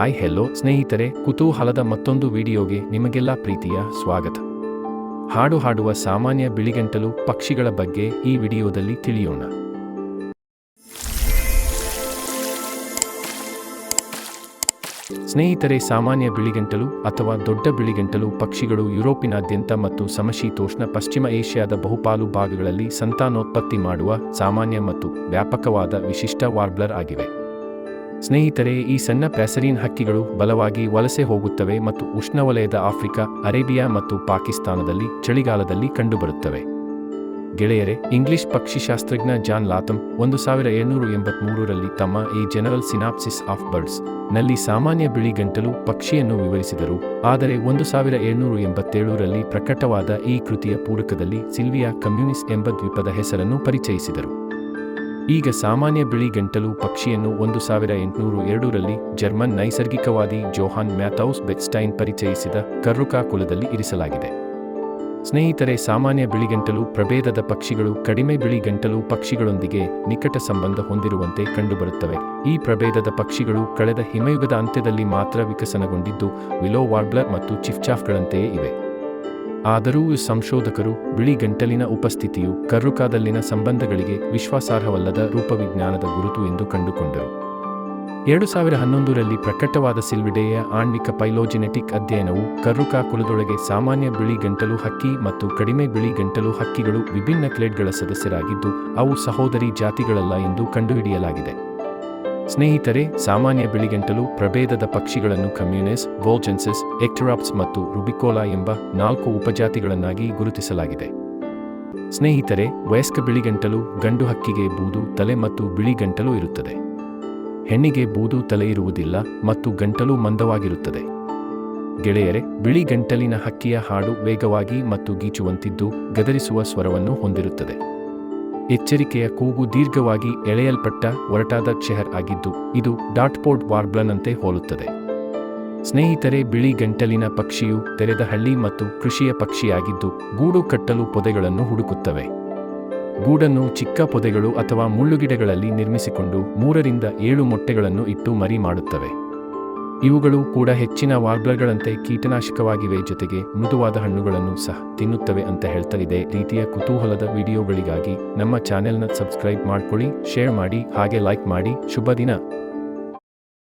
Hi hello ಸ್ನೇಹಿತರೆ, ಕುತೂಹಲದ ಮತ್ತೊಂದು ವಿಡಿಯೋಗೆ ನಿಮಗೆಲ್ಲ ಪ್ರೀತಿಯ ಸ್ವಾಗತ. ಹಾಡು ಹಾಡುವ ಸಾಮಾನ್ಯ ಬಿಳಿಗಂಟಲು ಪಕ್ಷಿಗಳ ಬಗ್ಗೆ ಈ ವಿಡಿಯೋದಲ್ಲಿ ತಿಳಿಯೋಣ. ಸ್ನೇಹಿತರೆ, ಸಾಮಾನ್ಯ ಬಿಳಿಗಂಟಲು ಅಥವಾ ದೊಡ್ಡ ಬಿಳಿಗಂಟಲು ಪಕ್ಷಿಗಳು ಯುರೋಪಿನಾದ್ಯಂತ ಮತ್ತು ಸಮಶೀತೋಷ್ಣ ಪಶ್ಚಿಮ ಏಷ್ಯಾದ ಬಹುಪಾಲು ಭಾಗಗಳಲ್ಲಿ ಸಂತಾನೋತ್ಪತ್ತಿ ಮಾಡುವ ಸಾಮಾನ್ಯ ಮತ್ತು ವ್ಯಾಪಕವಾದ ವಿಶಿಷ್ಟ ವಾರ್ಬ್ಲರ್ ಆಗಿವೆ. ಸ್ನೇಹಿತರೆ, ಈ ಸಣ್ಣ ಪ್ಯಾಸರೀನ್ ಹಕ್ಕಿಗಳು ಬಲವಾಗಿ ವಲಸೆ ಹೋಗುತ್ತವೆ ಮತ್ತು ಉಷ್ಣವಲಯದ ಆಫ್ರಿಕಾ, ಅರೇಬಿಯಾ ಮತ್ತು ಪಾಕಿಸ್ತಾನದಲ್ಲಿ ಚಳಿಗಾಲದಲ್ಲಿ ಕಂಡುಬರುತ್ತವೆ. ಗೆಳೆಯರೆ, ಇಂಗ್ಲಿಷ್ ಪಕ್ಷಿಶಾಸ್ತ್ರಜ್ಞ ಜಾನ್ ಲಾಥಮ್ ಒಂದು ಸಾವಿರ ಏಳ್ನೂರು ಎಂಬತ್ಮೂರರಲ್ಲಿ ತಮ್ಮ ಈ ಜನರಲ್ ಸಿನಾಪ್ಸಿಸ್ ಆಫ್ ಬರ್ಡ್ಸ್ನಲ್ಲಿ ಸಾಮಾನ್ಯ ಬಿಳಿ ಗಂಟಲು ಪಕ್ಷಿಯನ್ನು ವಿವರಿಸಿದರು. ಆದರೆ ಒಂದು ಸಾವಿರ ಏಳ್ನೂರು ಎಂಬತ್ತೇಳರಲ್ಲಿ ಪ್ರಕಟವಾದ ಈ ಕೃತಿಯ ಪೂರಕದಲ್ಲಿ ಸಿಲ್ವಿಯಾ ಕಮ್ಯುನಿಸ್ ಎಂಬ ದ್ವೀಪದ ಹೆಸರನ್ನು ಪರಿಚಯಿಸಿದರು. ಈಗ ಸಾಮಾನ್ಯ ಬಿಳಿ ಗಂಟಲು ಪಕ್ಷಿಯನ್ನು ಒಂದು ಸಾವಿರ ಎಂಟುನೂರು ಎರಡರಲ್ಲಿ ಜರ್ಮನ್ ನೈಸರ್ಗಿಕವಾದಿ ಜೋಹಾನ್ ಮ್ಯಾಥೌಸ್ ಬೆಕ್ಸ್ಟೈನ್ ಪರಿಚಯಿಸಿದ ಕರ್ರುಕಾ ಕುಲದಲ್ಲಿ ಇರಿಸಲಾಗಿದೆ. ಸ್ನೇಹಿತರೆ, ಸಾಮಾನ್ಯ ಬಿಳಿಗಂಟಲು ಪ್ರಭೇದದ ಪಕ್ಷಿಗಳು ಕಡಿಮೆ ಬಿಳಿ ಗಂಟಲು ಪಕ್ಷಿಗಳೊಂದಿಗೆ ನಿಕಟ ಸಂಬಂಧ ಹೊಂದಿರುವಂತೆ ಕಂಡುಬರುತ್ತವೆ. ಈ ಪ್ರಭೇದದ ಪಕ್ಷಿಗಳು ಕಳೆದ ಹಿಮಯುಗದ ಅಂತ್ಯದಲ್ಲಿ ಮಾತ್ರ ವಿಕಸನಗೊಂಡಿದ್ದು ವಿಲೋ ವಾರ್ಬ್ಲರ್ ಮತ್ತು ಚಿಫ್ಚಾಫ್ಗಳಂತೆಯೇ ಇವೆ. ಆದರೂ ಸಂಶೋಧಕರು, ಬಿಳಿ ಗಂಟಲಿನ ಉಪಸ್ಥಿತಿಯು ಕರ್ರುಕಾದಲ್ಲಿನ ಸಂಬಂಧಗಳಿಗೆ ವಿಶ್ವಾಸಾರ್ಹವಲ್ಲದ ರೂಪವಿಜ್ಞಾನದ ಗುರುತು ಎಂದು ಕಂಡುಕೊಂಡರು. ಎರಡು ಸಾವಿರ ಹನ್ನೊಂದರಲ್ಲಿ ಪ್ರಕಟವಾದ ಸಿಲ್ವಿಡೆಯ ಆಣ್ವಿಕ ಪೈಲೋಜೆನೆಟಿಕ್ ಅಧ್ಯಯನವು ಕರ್ರುಕಾ ಕುಲದೊಳಗೆ ಸಾಮಾನ್ಯ ಬಿಳಿ ಗಂಟಲು ಹಕ್ಕಿ ಮತ್ತು ಕಡಿಮೆ ಬಿಳಿ ಗಂಟಲು ಹಕ್ಕಿಗಳು ವಿಭಿನ್ನ ಕ್ಲೇಡ್ಗಳ ಸದಸ್ಯರಾಗಿದ್ದು, ಅವು ಸಹೋದರಿ ಜಾತಿಗಳಲ್ಲ ಎಂದು ಕಂಡುಹಿಡಿಯಲಾಗಿದೆ. ಸ್ನೇಹಿತರೆ, ಸಾಮಾನ್ಯ ಬಿಳಿಗಂಟಲು ಪ್ರಭೇದದ ಪಕ್ಷಿಗಳನ್ನು ಕಮ್ಯುನಿಸ್, ವೋಲ್ಜೆನ್ಸಿಸ್, ಎಕ್ಟರಾಪ್ಸ್ ಮತ್ತು ರುಬಿಕೋಲಾ ಎಂಬ ನಾಲ್ಕು ಉಪಜಾತಿಗಳನ್ನಾಗಿ ಗುರುತಿಸಲಾಗಿದೆ. ಸ್ನೇಹಿತರೆ, ವಯಸ್ಕ ಬಿಳಿಗಂಟಲು ಗಂಡು ಹಕ್ಕಿಗೆ ಬೂದು ತಲೆ ಮತ್ತು ಬಿಳಿ ಗಂಟಲು ಇರುತ್ತದೆ. ಹೆಣ್ಣಿಗೆ ಬೂದು ತಲೆ ಇರುವುದಿಲ್ಲ ಮತ್ತು ಗಂಟಲು ಮಂದವಾಗಿರುತ್ತದೆ. ಗೆಳೆಯರೆ, ಬಿಳಿ ಗಂಟಲಿನ ಹಕ್ಕಿಯ ಹಾಡು ವೇಗವಾಗಿ ಮತ್ತು ಗೀಚುವಂತಿದ್ದು ಗದರಿಸುವ ಸ್ವರವನ್ನು ಹೊಂದಿರುತ್ತದೆ. ಎಚ್ಚರಿಕೆಯ ಕೂಗು ದೀರ್ಘವಾಗಿ ಎಳೆಯಲ್ಪಟ್ಟ ಒರಟಾದ ಚೆಹರ್ ಆಗಿದ್ದು, ಇದು ಡಾಟ್ಪೋರ್ಡ್ ವಾರ್ಬ್ಲನಂತೆ ಹೋಲುತ್ತದೆ. ಸ್ನೇಹಿತರೆ, ಬಿಳಿ ಗಂಟಲಿನ ಪಕ್ಷಿಯು ತೆರೆದ ಹಳ್ಳಿ ಮತ್ತು ಕೃಷಿಯ ಪಕ್ಷಿಯಾಗಿದ್ದು, ಗೂಡು ಕಟ್ಟಲು ಪೊದೆಗಳನ್ನು ಹುಡುಕುತ್ತವೆ. ಗೂಡನ್ನು ಚಿಕ್ಕ ಪೊದೆಗಳು ಅಥವಾ ಮುಳ್ಳುಗಿಡಗಳಲ್ಲಿ ನಿರ್ಮಿಸಿಕೊಂಡು ಮೂರರಿಂದ ಏಳು ಮೊಟ್ಟೆಗಳನ್ನು ಇಟ್ಟು ಮರಿ ಮಾಡುತ್ತವೆ. ಇವುಗಳು ಕೂಡ ಹೆಚ್ಚಿನ ವಾರ್ಬ್ಲರ್ಗಳಂತೆ ಕೀಟನಾಶಕವಾಗಿವೆ ಜೊತೆಗೆ ಮೃದುವಾದ ಹಣ್ಣುಗಳನ್ನು ಸಹ ತಿನ್ನುತ್ತವೆ ಅಂತ ಹೇಳ್ತಾ ಇದೆ ರೀತಿಯ ಕುತೂಹಲದ ವಿಡಿಯೋಗಳಿಗಾಗಿ ನಮ್ಮ ಚಾನೆಲ್ನ ಸಬ್ಸ್ಕ್ರೈಬ್ ಮಾಡ್ಕೊಳ್ಳಿ, ಶೇರ್ ಮಾಡಿ, ಹಾಗೆ ಲೈಕ್ ಮಾಡಿ, ಶುಭ ದಿನ.